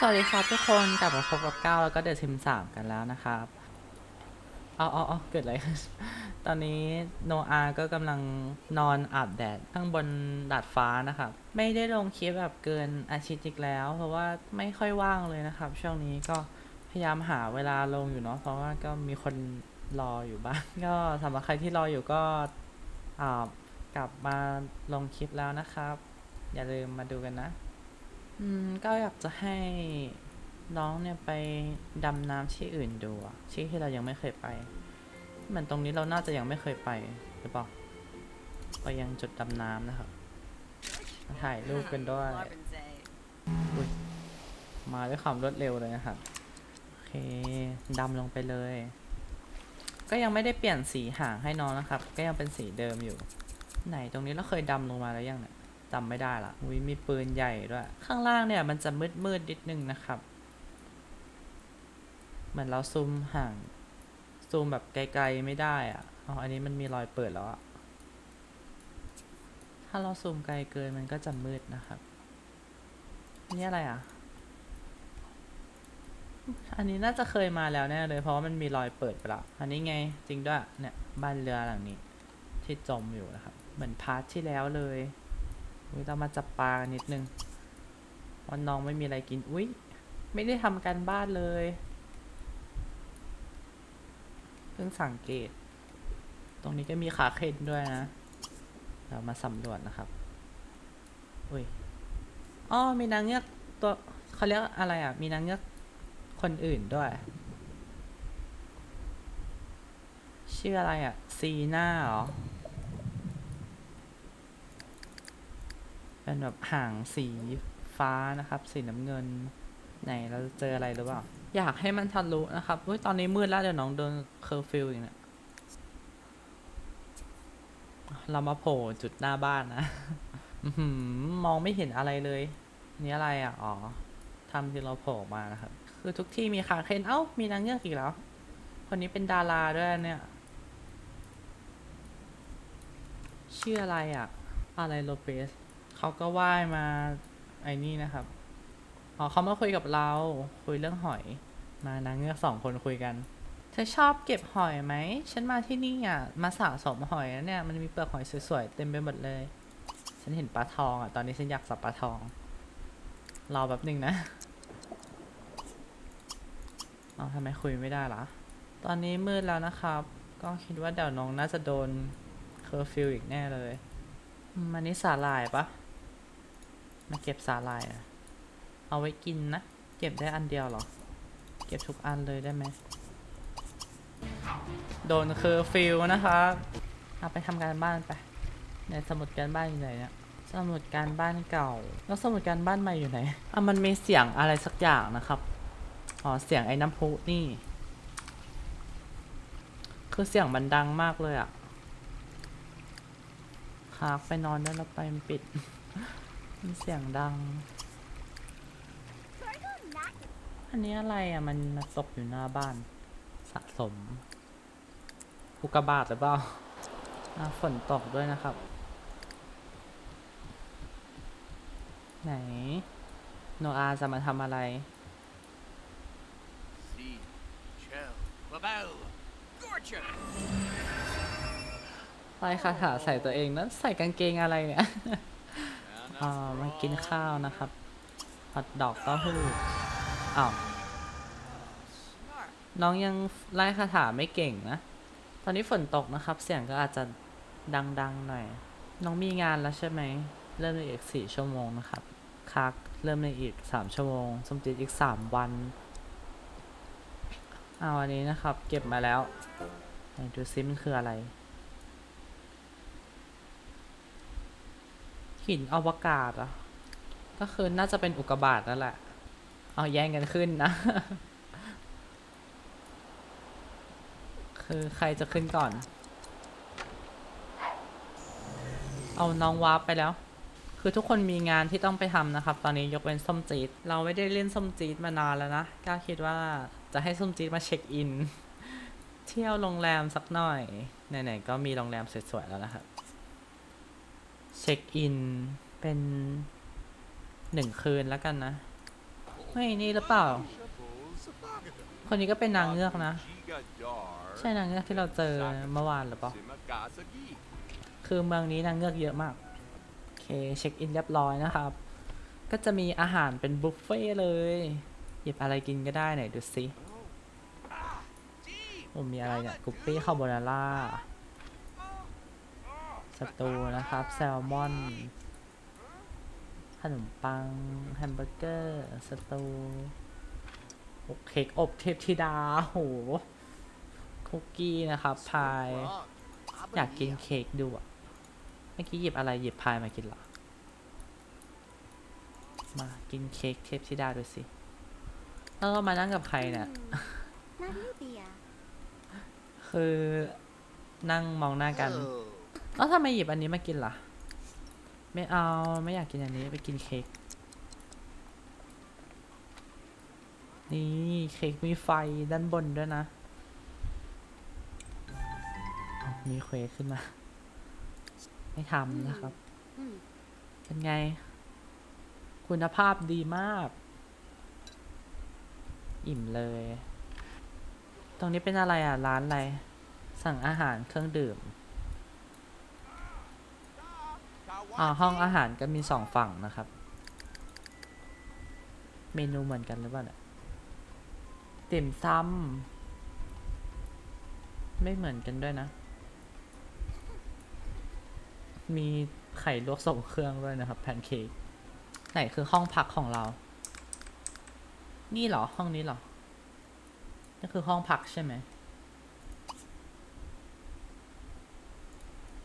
สวัสดีครับทุกคนกลับมาพบกับก้าวแล้วก็เดอะซิมสามกันแล้วนะครับ เอาเอาเอาเกิดอะไร ตอนนี้โนอาก็กำลังนอนอาบแดดข้างบนดาดฟ้านะครับ ไม่ได้ลงคลิปแบบเกินอาทิตย์อีกแล้ว เพราะว่าไม่ค่อยว่างเลยนะครับ ช่วงนี้ก็พยายามหาเวลาลงอยู่เนาะเพราะว่าก็มีคนรออยู่บ้าง ก็สำหรับใครที่รออยู่ก็กลับมาลงคลิปแล้วนะครับ อย่าลืมมาดูกันนะ อืมก็อยากจะให้น้องเนี่ยไปดำน้ำที่อื่นดูอะที่ที่เรายังไม่เคยไปเหมือนตรงนี้เราน่าจะยังไม่เคยไปหรือเปล่าไปยังจุดดำน้ำนะครับถ่ายรูปกันด้วยมาด้วยความรวดเร็วเลยนะครับโอเคดำลงไปเลย ก็ยังไม่ได้เปลี่ยนสีหางให้น้องนะครับ ก็ยังเป็นสีเดิมอยู่ ไหนตรงนี้เราเคยดำลงมาแล้วยังเนี่ย จำไม่ได้ละอุ้ยมีปืนใหญ่ด้วย ข้างล่างเนี่ยมันจะมืดมืดนิดนึงนะครับ เหมือนเราซูมห่าง ซูมแบบไกลๆไม่ได้อะอ๋ออันนี้มันมีรอยเปิดแล้วอะถ้าเราซูมไกลเกินมันก็จะมืดนะครับอันนี่อะไรอะ อันนี้น่าจะเคยมาแล้วแน่เลย เพราะว่ามันมีรอยเปิดไปและ อันนี้ไงจริงด้วยเนี่ยบ้านเรือหลังนี้ ที่จมอยู่นะครับ เหมือนพาร์ทที่แล้วเลย อุ้ยเรามาจับปลานนิดนึงวันน้องไม่มีอะไรกิน อุ้ยไม่ได้ทำการบ้านเลยเพิ่งสังเกต ตรงนี้ก็มีขาเข็นด้วยนะ เรามาสำรวจนะครับ อุ้ยอ๋อมีนางเงือกตัวเขาเรียกอะไรอะ มีนางเงือกคนอื่นด้วย ชื่ออะไรอะ ซีน่าเหรอ เป็นแบบหางสีฟ้านะครับ สีน้ำเงิน ไหนเราจะเจออะไรหรือเปล่า อยากให้มันทะลุนะครับอุ้ยตอนนี้มืดแล้วเดี๋ยวน้องโดนเคอร์ฟิวอีกเนี่ยเรามาโผล่จุดหน้าบ้านนะมองไม่เห็นอะไรเลย นี่อะไรอะ อ๋อทำที่เราโผล่มานะครับ คือทุกที่มีคาเคนเอ้า มีนางเงือกอีกแล้ว คนนี้เป็นดาราด้วยเนี่ย ชื่ออะไรอะ อะไรโลเปส เขาก็ว่ายมาไอ้นี่นะครับอ๋อเขามาคุยกับเราคุยเรื่องหอย มานางเงือกสองคนคุยกัน เธอชอบเก็บหอยไหม ฉันมาที่นี่อะ มาสะสมหอยนะเนี่ย มันมีเปลือกหอยสวยๆ เต็มไปหมดเลย ฉันเห็นปลาทองอะ ตอนนี้ฉันอยากสับปลาทอง รอแป๊บหนึ่งนะเอาทำไมคุยไม่ได้ล่ะ ตอนนี้มืดแล้วนะครับ ก็คิดว่าเดี๋ยวน้องน่าจะโดนเคอร์ฟิวอีกแน่เลย มันนี้สาหร่ายปะ มาเก็บสาหร่ายอะเอาไว้กินนะ เก็บได้อันเดียวหรอ เก็บทุกอันเลยได้ไหม โดนเคอร์ฟิวนะครับเอาไปทำการบ้านไปในสมุดการบ้านอยู่ไหนเนี่ยสมุดการบ้านเก่า แล้วสมุดการบ้านใหม่อยู่ไหนอะมันมีเสียงอะไรสักอย่างนะครับ อ๋อเสียงไอ้น้ำพุนี่ คือเสียงมันดังมากเลยอะคากไปนอนได้แล้วไปมันปิด มันเสียงดัง อันนี้อะไรอะ มันมาตกอยู่หน้าบ้าน สะสมอุกกาบาตหรือเปล่าฝนตกด้วยนะครับ ไหน โนอาจะมาทำอะไร See, Shell, Babel, Gorcha! ไล่คาถาใส่ตัวเองแล้วใส่กางเกงอะไรเนี่ย อ่ามากินข้าวนะครับฮอทดอกเต้าหู้อ้าวน้องยังไล่คาถาไม่เก่งนะ ตอนนี้ฝนตกนะครับ เสียงก็อาจจะดังๆหน่อย น้องมีงานแล้วใช่ไหม เริ่มในอีกสี่ชั่วโมงนะครับคักเริ่มในอีกสามชั่วโมง สมจิตอีกสามวัน เอาอันนี้นะครับ เก็บมาแล้วไหนดูซิมันคืออะไร หินอวกาศเหรอะก็คือน่าจะเป็นอุกกาบาตนั่นแหละ เอาแย่งกันขึ้นนะ คือใครจะขึ้นก่อน เอาน้องวาร์ปไปแล้ว คือทุกคนมีงานที่ต้องไปทำนะครับ ตอนนี้ยกเว้นส้มจีดเราไม่ได้เล่นส้มจีดมานานแล้วนะกล้าคิดว่าจะให้ส้มจีดมาเช็คอิน เที่ยวโรงแรมสักหน่อย ไหนๆก็มีโรงแรมสวยๆแล้วนะครับ เช็คอินเป็นหนึ่งคืนแล้วกันนะเฮ้ยนี่หรือเปล่า คนนี้ก็เป็นนางเงือกนะ ใช่นางเงือกที่เราเจอเมื่อวานหรือเปล่าคือเมืองนี้นางเงือกเยอะมากโอเคเช็คอินเรียบร้อยนะครับ ก็จะมีอาหารเป็นบุฟเฟ่ต์เลยหยิบอะไรกินก็ได้ไหนดูสิผมมีอะไรเนี่ยกุปปี้คาโบนาร่า สตูนะครับ แซลมอน ขนมปัง แฮมเบอร์เกอร์ สตูโอเค้กอบเทพธิดาโห คุกกี้นะครับ พาย อยากกินเค้กดูอะเมื่อกี้หยิบอะไรหยิบพายมากินเหรอ มากินเค้กเทพธิดาดูสิ แล้วก็มานั่งกับใครเนี่ยนาลิเบียคือนั่งมองหน้ากัน แล้วทำไมหยิบอันนี้มากินล่ะ ไม่เอาไม่อยากกินอันนี้ไปกินเค้กนี่เค้กมีไฟด้านบนด้วยนะ มีเควสขึ้นมา ไม่ทำนะครับ เป็นไง คุณภาพดีมาก อิ่มเลย ตรงนี้เป็นอะไรอะ ร้านอะไร สั่งอาหารเครื่องดื่ม อ่าห้องอาหารก็มีสองฝั่งนะครับ เมนูเหมือนกันหรือเปล่าเนี่ยติ่มซำไม่เหมือนกันด้วยนะ มีไข่ลวกส่งเครื่องด้วยนะครับแพนเค้กไหนคือห้องพักของเรา นี่เหรอห้องนี้เหรอนี่คือห้องพักใช่ไหม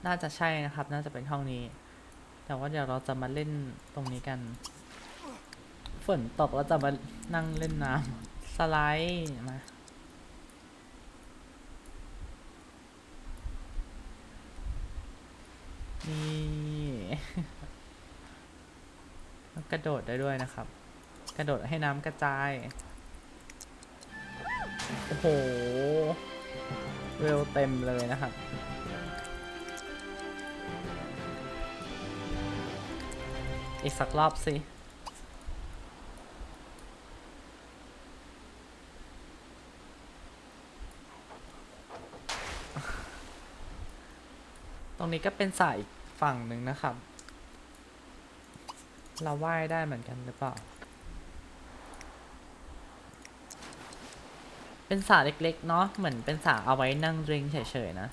น่าจะใช่นะครับ น่าจะเป็นห้องนี้ แต่ว่าเดี๋ยวเราจะมาเล่นตรงนี้กัน ฝนตกเราจะมานั่งเล่นน้ำสไลด์มานี่กระโดดได้ด้วยนะครับ กระโดดให้น้ำกระจาย โอ้โห เร็วเต็มเลยนะครับ อีกสักรอบสิตรงนี้ก็เป็นสายอีกฝั่งหนึ่งนะครับ เราว่ายได้เหมือนกันหรือเปล่า เป็นสระเล็กๆเนาะ เหมือนเป็นสระเอาไว้นั่งริงเฉยๆนะ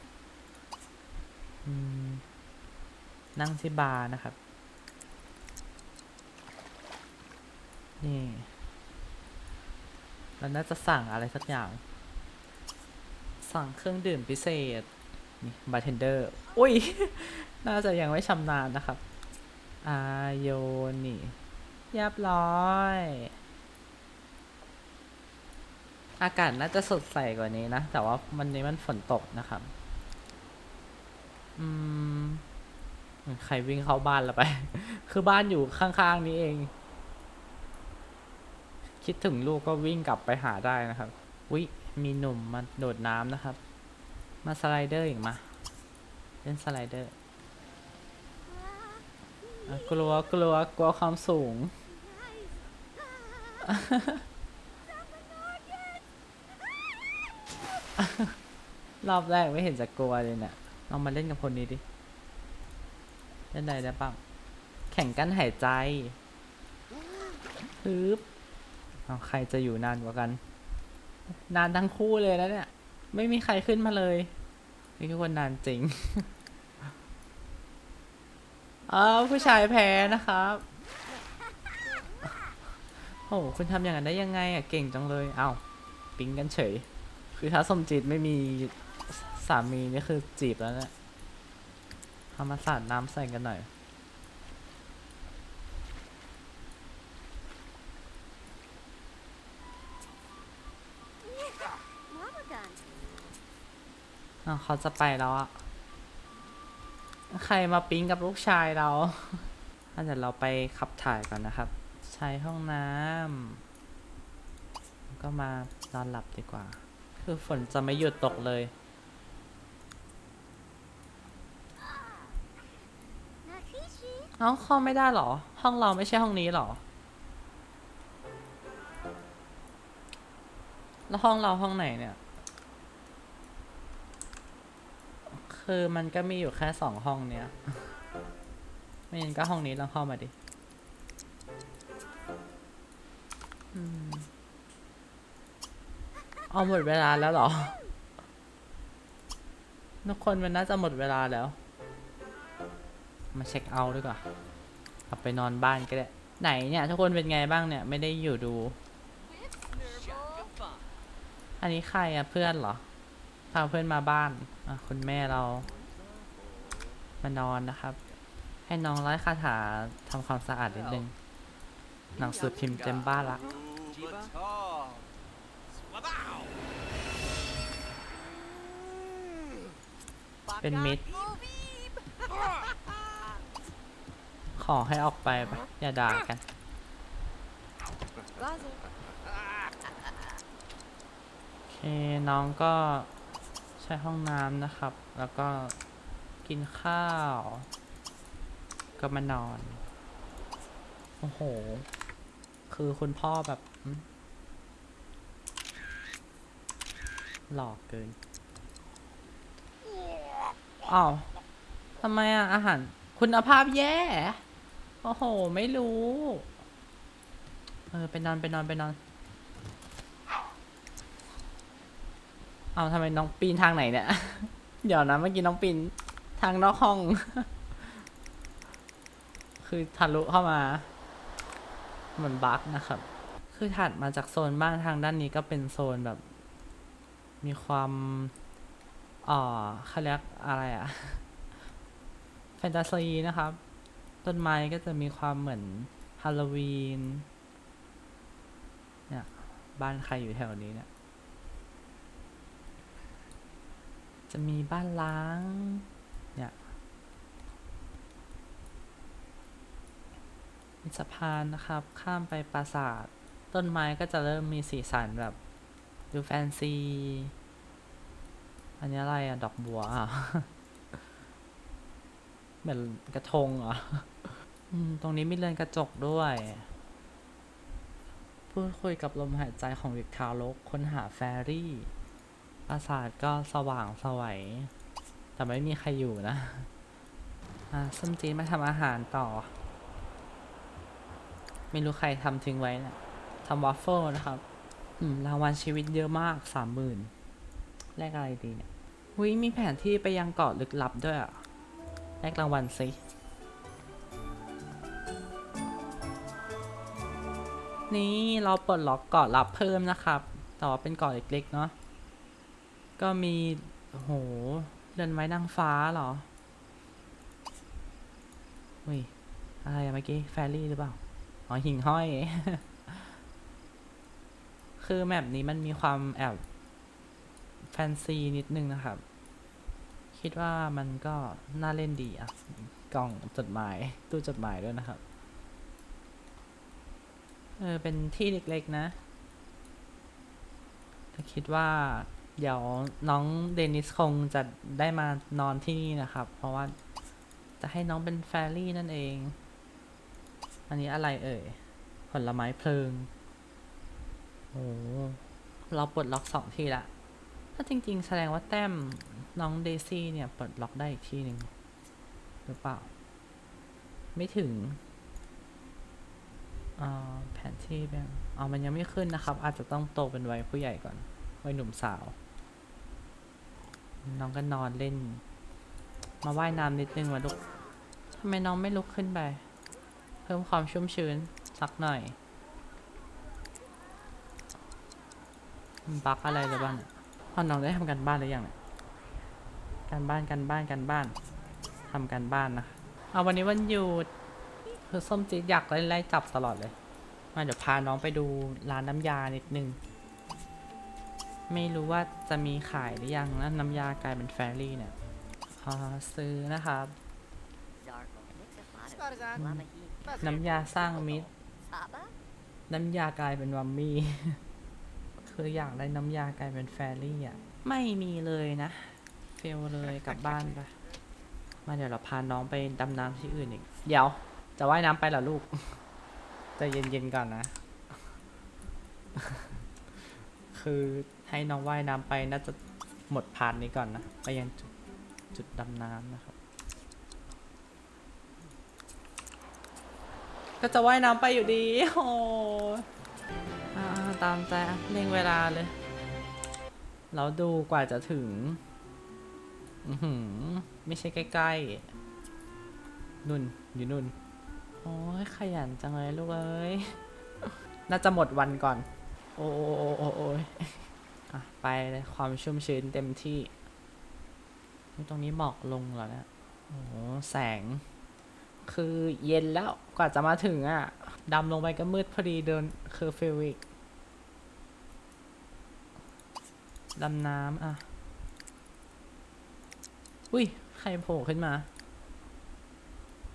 นั่งที่บาร์นะครับ นี่เราน่าจะสั่งอะไรสักอย่าง สั่งเครื่องดื่มพิเศษ นี่บาร์เทนเดอร์ อุ้ย น่าจะยังไม่ชำนาญนะครับ อาโยนี่เรียบร้อย อากาศน่าจะสดใสกว่านี้นะ แต่ว่าวันนี้มันฝนตกนะครับ อืม ใครวิ่งเข้าบ้านแล้วไป คือบ้านอยู่ข้างๆนี้เอง คิดถึงลูกก็วิ่งกลับไปหาได้นะครับวิมีหนุ่มมาโดดน้ำนะครับ มาสไลเดอร์อีกมา เล่นสไลเดอร์อะกลัวกลัวกลัวความสูง รอบแรกไม่เห็นจะกลัวเลยเนี่ยลองมาเล่นกับคนนี้ดิ เล่นอะไรได้บ้างแข่งกันหายใจฮึบ เอาใครจะอยู่นานกว่ากัน นานทั้งคู่เลยแล้วเนี่ย ไม่มีใครขึ้นมาเลยนี่คือคนนานจริงอ้าวผู้ชายแพ้นะครับโอ้คุณทำอย่างนั้นได้ยังไงอะ เก่งจังเลย เอ้าปิ๊งกันเฉย คือถ้าสมจิตไม่มีสามีนี่คือจีบแล้วเนี่ยเอามาสาดน้ำใส่กันหน่อย ลาบกัน อ้าวเขาจะไปแล้วอะใครมาปิ๊งกับลูกชายเราอะเดี๋ยวเราไปขับถ่ายก่อนนะครับ ใช้ห้องน้ำก็มานอนหลับดีกว่า คือฝนจะไม่หยุดตกเลยเอ้าเข้าไม่ได้หรอ ห้องเราไม่ใช่ห้องนี้หรอ แล้วห้องเราห้องไหนเนี่ย คือมันก็มีอยู่แค่สองห้องเนี้ย ไม่งั้นก็ห้องนี้ลองเข้ามาดิอเอาหมดเวลาแล้วเหรอ ทุกคนมันน่าจะหมดเวลาแล้ว มาเช็คเอาท์ดีกว่ากลับไปนอนบ้านก็ได้ ไหนเนี่ย ทุกคนเป็นไงบ้างเนี่ย ไม่ได้อยู่ดู อันนี้ใครอะเพื่อนเหรอ พาเพื่อนมาบ้าน อะคุณแม่เรา มานอนนะครับ ให้น้องร้อยคาถาทำความสะอาดนิดนึง หนังสือพิมพ์เต็มบ้านละ เป็นมิตรขอให้ออกไปปะอย่าด่ากัน โอเค น้องก็ ช้ห้องน้ำนะครับ แล้วก็กินข้าว ก็มานอน โอ้โห คือคุณพ่อแบบ หลอกเกินอ้าวทำไมอะ อาหาร คุณภาพแย่ โอ้โห ไม่รู้ เออ ไปนอน ไปนอน ไปนอน เอาทำไมน้องปีนทางไหนเนี่ย เดี๋ยวนะเมื่อกี้น้องปีนทางนอกห้อง คือทะลุเข้ามา เหมือนบั๊กนะครับ คือถัดมาจากโซนบ้านทางด้านนี้ก็เป็นโซนแบบ มีความอ่อเขาเรียกอะไรอะแฟนตาซีนะครับ ต้นไม้ก็จะมีความเหมือนฮาโลวีน เนี่ย บ้านใครอยู่แถวนี้เนี่ย จะมีบ้านล้าง เนี่ย มีสะพานนะครับ ข้ามไปปราสาท ต้นไม้ก็จะเริ่มมีสีสันแบบ ดูแฟนซี อันนี้อะไรอะดอกบัวอะเหมือนกระทงออืมตรงนี้มีเรือนกระจกด้วย พูดคุยกับลมหายใจของเด็กทารกค้นหาแฟรี่ ปราสาทก็สว่างสวัยแต่ไม่มีใครอยู่นะอ่าส้มจีนมาทำอาหารต่อ ไม่รู้ใครทำทิ้งไว้นะทำวอฟเฟิลนะครับรางวัลชีวิตเยอะมากสามหมื่นแลกอะไรดีเนี่ยหุยมีแผนที่ไปยังเกาะลึกลับด้วยอะแลกรางวัลสินี่เราเปลดล็อกเกาะลับเพิ่มนะครับ แต่ว่าเป็นเกาะเล็กๆเนาะ ก็มีโหเรือนไม้นางฟ้าเหรออุ้ยอะไรเมื่อกี้แฟรี่หรือเปล่า อ๋อ หิ่งห้อย คือแมปนี้มันมีความแอบแฟนซีนิดนึงนะครับ คิดว่ามันก็น่าเล่นดีอะกล่องจดหมาย ตู้จดหมายด้วยนะครับ เออ เป็นที่เล็กๆนะ คิดว่า เดี๋ยวน้องเดนิสคงจะได้มานอนที่นี่นะครับ เพราะว่าจะให้น้องเป็นแฟรี่นั่นเอง อันนี้อะไรเอ่ย ผลไม้เพลิง โอ้เราปลดล็อกสองที่ละ ถ้าจริง ๆ แสดงว่าแต้มน้องเดซี่เนี่ยปลดล็อกได้อีกที่หนึ่งหรือเปล่า ไม่ถึงอ่าแผนที่แบงอ๋อมันยังไม่ขึ้นนะครับ อาจจะต้องโตเป็นวัยผู้ใหญ่ก่อนวัยหนุ่มสาว น้องก็นอนเล่น มาว่ายน้ำนิดนึงวะลูกทำไมน้องไม่ลุกขึ้นไป เพิ่มความชุ่มชื้นสักหน่อยมันบักอะไรหรือบ้างเนี่ยพอน้องได้ทำการบ้านหรือยังเนี่ยการบ้านการบ้านการบ้านทำการบ้านนะเอาวันนี้วันหยุดคือส้มจี๊ดอยากไล่จับตลอดเลย มาเดี๋ยวพาน้องไปดูร้านน้ำยานิดนึง ไม่รู้ว่าจะมีขายหรือยังนะน้ำยากลายเป็นแฟรี่เนี่ยอ่าซื้อนะครับ น้ำยาสร้างมิตร น้ำยากลายเป็นวัมมี่ คืออยากได้น้ำยากลายเป็นแฟรี่อะ ไม่มีเลยนะเฟลเลยกลับบ้านไป มาเดี๋ยวเราพาน้องไปดำน้ำที่อื่นอีก เดี๋ยว จะว่ายน้ำไปเหรอลูกใจเย็นๆก่อนนะ คือ ให้น้องว่ายน้ำไปน่าจะหมดพาร์ทนี้ก่อนนะ ไปยังจุดจุดดำน้ำนะครับ ก็จะว่ายน้ำไปอยู่ดี โอ้ตามใจเร่งเวลาเลย เราดูกว่าจะถึง อือหือ ไม่ใช่ใกล้ๆ นุ่น อยู่นุ่น โอ้ยขยันจังเลยลูกเอ้ย น่าจะหมดวันก่อน โอ้โอ้โอ้โอ้ อะไปเลยความชุ่มชื้นเต็มที่ ตรงนี้หมอกลงเหรอเนี่ยโอ้โหแสง คือเย็นแล้วกว่าจะมาถึงอะดำลงไปก็มืดพอดีเดินเคอฟิวอีกดำน้ำอะ อุ้ย ใครโผล่ขึ้นมา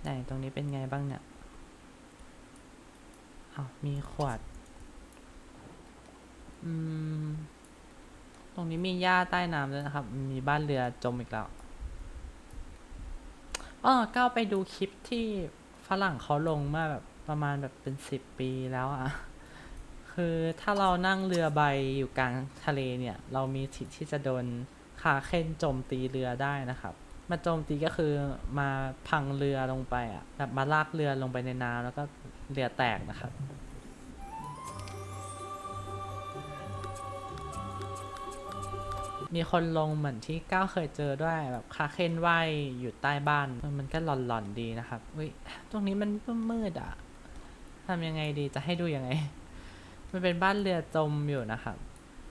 ไหน ตรงนี้เป็นไงบ้างเนี่ยอ้าวมีขวด อืม ตรงนี้มีหญ้าใต้น้ำด้วยนะครับ มีบ้านเรือจมอีกแล้วอ๋อก้าวไปดูคลิปที่ฝรั่งเขาลงมาแบบประมาณแบบเป็นสิบปีแล้วอะคือถ้าเรานั่งเรือใบอยู่กลางทะเลเนี่ย เรามีสิทธิ์ที่จะโดนคาเค้นโจมตีเรือได้นะครับ มาโจมตีก็คือมาพังเรือลงไปอะแบบมาลากเรือลงไปในน้ำแล้วก็เรือแตกนะครับ มีคนลงเหมือนที่ก้าวเคยเจอด้วยแบบคาเคนว่ายอยู่ใต้บ้านมันก็หลอนๆดีนะครับอุ้ยตรงนี้มันมืดอะทำยังไงดีจะให้ดูยังไง มันเป็นบ้านเรือจมอยู่นะครับ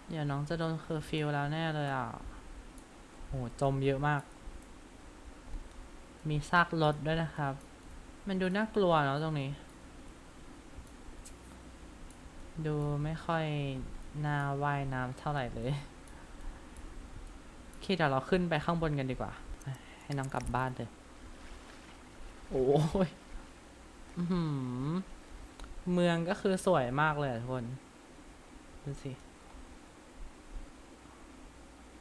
เดี๋ยวน้องจะโดนเคอร์ฟิวแล้วแน่เลยอะโหจมเยอะมาก มีซากรถด้วยนะครับ มันดูน่ากลัวเนาะตรงนี้ ดูไม่ค่อยน่าว่ายน้ำเท่าไหร่เลย เคเดี๋ยวเราขึ้นไปข้างบนกันดีกว่า ให้น้องกลับบ้านเลยโอ้ยอื้อหือเมืองก็คือสวยมากเลยอะทุกคนดูสิ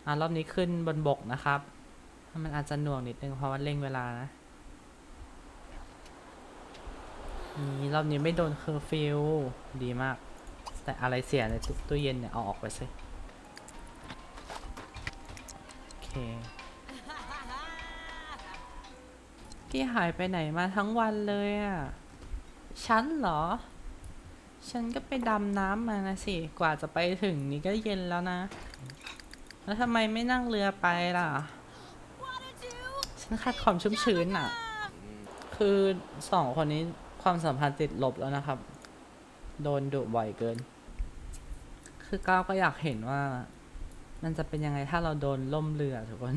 อะรอบนี้ขึ้นบนบกนะครับ มันอาจจะหน่วงนิดนึงเพราะว่าเร่งเวลานะนี่รอบนี้ไม่โดนเคอร์ฟิวดีมาก แต่อะไรเสียในตู้ตู้เย็นเนี่ยเอาออกไปสิ โอเคพี่หายไปไหนมาทั้งวันเลยอะ ฉันเหรอ ฉันก็ไปดำน้ำมานะสิ กว่าจะไปถึงนี่ก็เย็นแล้วนะ แล้วทำไมไม่นั่งเรือไปล่ะ ฉันขาดความชุ่มชื้นอะ คือสองคนนี้ความสัมพันธ์ติดลบแล้วนะครับ โดนดุบ่อยเกิน คือก้าวก็อยากเห็นว่า มันจะเป็นยังไงถ้าเราโดนล่มเรือทุกคน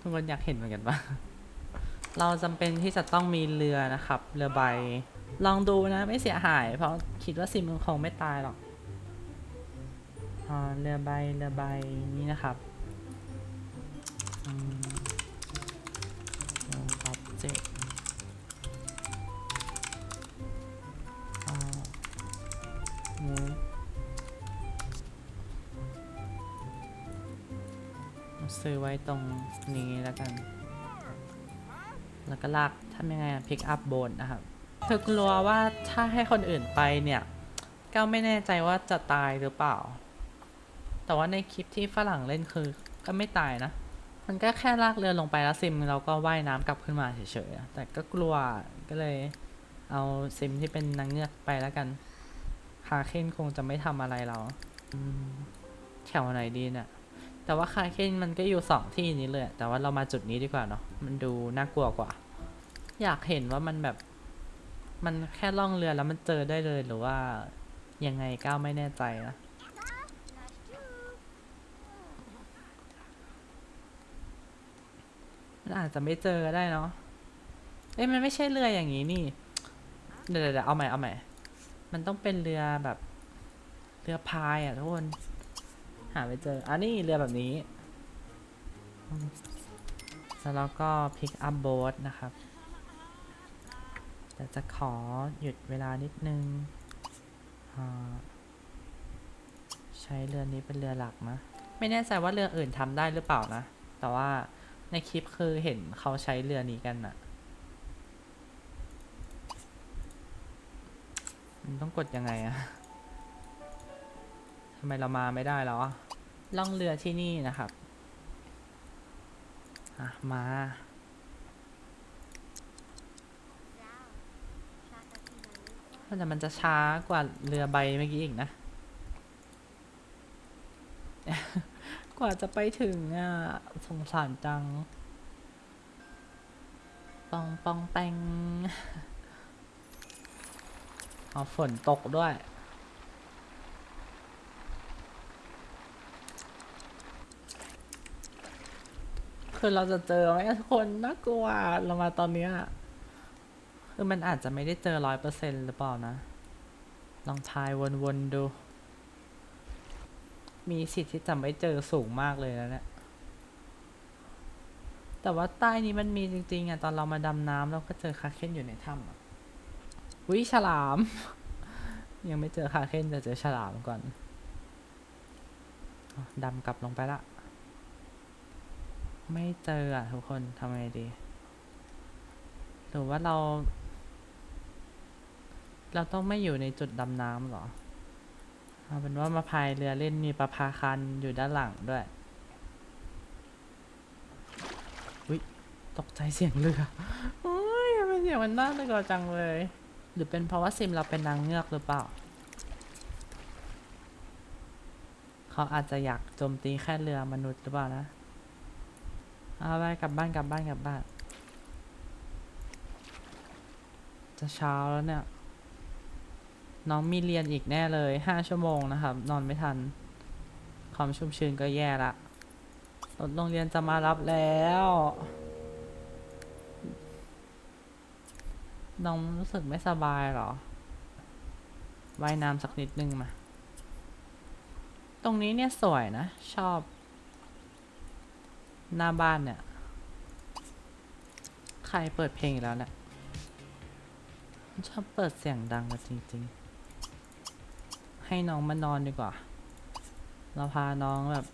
ทุกคนอยากเห็นเหมือนกันปะเราจำเป็นที่จะต้องมีเรือนะครับ เรือใบ ลองดูนะไม่เสียหาย เพราะคิดว่าซิมมันคงไม่ตายหรอกอ่าเรือใบเรือใบนี้นะครับ ซื้อไว้ตรงนี้แล้วกัน แล้วก็ลากทำยังไงอะ pick up boat นะครับ เธอกลัวว่าถ้าให้คนอื่นไปเนี่ยก้าวไม่แน่ใจว่าจะตายหรือเปล่า แต่ว่าในคลิปที่ฝรั่งเล่นคือก็ไม่ตายนะ มันก็แค่ลากเรือลงไปแล้วซิมเราก็ว่ายน้ำกลับขึ้นมาเฉยๆ แต่ก็กลัวก็เลยเอาซิมที่เป็นนางเงือกไปแล้วกันคาเคนคงจะไม่ทำอะไรเราแถวไหนดีเนี่ย แต่ว่าคาเคนมันก็อยู่สองที่นี้เลย แต่ว่าเรามาจุดนี้ดีกว่าเนาะ มันดูน่ากลัวกว่า อยากเห็นว่ามันแบบ มันแค่ล่องเรือแล้วมันเจอได้เลยหรือว่ายังไงก้าวไม่แน่ใจนะมันอาจจะไม่เจอก็ได้เนาะ เอ้ยมันไม่ใช่เรืออย่างนี้นี่ เดี๋ยวเดี๋ยวเดี๋ยวเอาใหม่เอาใหม่ มันต้องเป็นเรือแบบ เรือพายอะทุกคน หาไม่เจอ อันนี้เรือแบบนี้ แล้วก็ pick up boat นะครับ แต่จะขอหยุดเวลานิดนึง ใช้เรือนี้เป็นเรือหลักนะ ไม่แน่ใจว่าเรืออื่นทำได้หรือเปล่านะ แต่ว่าในคลิปคือเห็นเขาใช้เรือนี้กันอะมันต้องกดยังไงอะทำไมเรามาไม่ได้แล้วอะ ล่องเรือที่นี่นะครับมา แต่มันจะช้ากว่าเรือใบเมื่อกี้อีกนะ กว่าจะไปถึงอะสงสารจัง ปองปองแปงเอาฝนตกด้วย คือเราจะเจอไหมทุกคนน่ากลัวเรามาตอนเนี้ยคือมันอาจจะไม่ได้เจอร้อยเปอร์เซ็นต์หรือเปล่านะ ลองทายวนๆดู มีสิทธิ์ที่จะไม่เจอสูงมากเลยนะเนี่ยแต่ว่าใต้นี้มันมีจริงๆอะตอนเรามาดำน้ำเราก็เจอคาเคนอยู่ในถ้ำอะวิฉลาม ยังไม่เจอคาเคนแต่เจอฉลามก่อนดำกลับลงไปละ ไม่เจออะทุกคนทำไงดี หรือว่าเรา เราต้องไม่อยู่ในจุดดำน้ำหรอ เอาเป็นว่ามาพายเรือเล่นมีประภาคันอยู่ด้านหลังด้วยวิตกใจเสียงเรือโอ้ยทำไมเสียงมันน่าตะกลัวจังเลย หรือเป็นเพราะว่าซิมเราเป็นนางเงือกหรือเปล่า เขาอาจจะอยากโจมตีแค่เรือมนุษย์หรือเปล่านะ เอาไปกลับบ้านกลับบ้านกลับบ้าน จะเช้าแล้วเนี่ย น้องมีเรียนอีกแน่เลยห้าชั่วโมงนะครับ นอนไม่ทัน ความชุ่มชื้นก็แย่ละรถโรงเรียนจะมารับแล้ว น้องรู้สึกไม่สบายเหรอว่ายน้ำสักนิดนึงมา ตรงนี้เนี่ยสวยนะ ชอบ หน้าบ้านเนี่ย ใครเปิดเพลงอีกแล้วเนี่ยชอบเปิดเสียงดังมาจริง ๆ ให้น้องมานอนดีกว่า เราพาน้องแบบ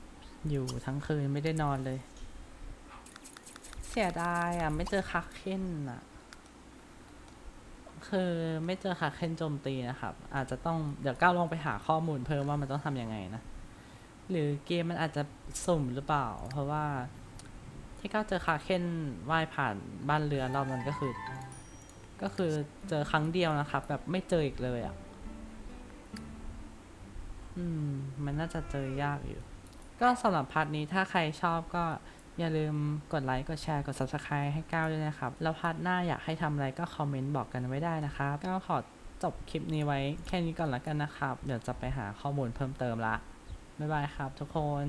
อยู่ทั้งคืนไม่ได้นอนเลย เสียดายอะ ไม่เจอคักเค้นอะ คือไม่เจอคักเค้นโจมตีนะครับ อาจจะต้องเดี๋ยวก้าวลองไปหาข้อมูลเพิ่มว่ามันต้องทำยังไงนะ หรือเกมมันอาจจะสุ่มหรือเปล่า เพราะว่า ที่ก้าวเจอคาเคนว่ายผ่านบ้านเรือนรอบนั้นก็คือ ก็คือเจอครั้งเดียวนะครับ แบบไม่เจออีกเลยอะ่ะ อืม มันน่าจะเจอยากอยู่ ก็สำหรับพาร์ทนี้ถ้าใครชอบก็อย่าลืมกดไลค์ กดแชร์ กด subscribe ให้ก้าวด้วยนะครับ แล้วพาร์ทหน้าอยากให้ทำอะไรก็คอมเมนต์บอกกันไว้ได้นะครับก้าวขอจบคลิปนี้ไว้แค่นี้ก่อนละกันนะครับ เดี๋ยวจะไปหาข้อมูลเพิ่มเติมละบ๊ายบายครับทุกคน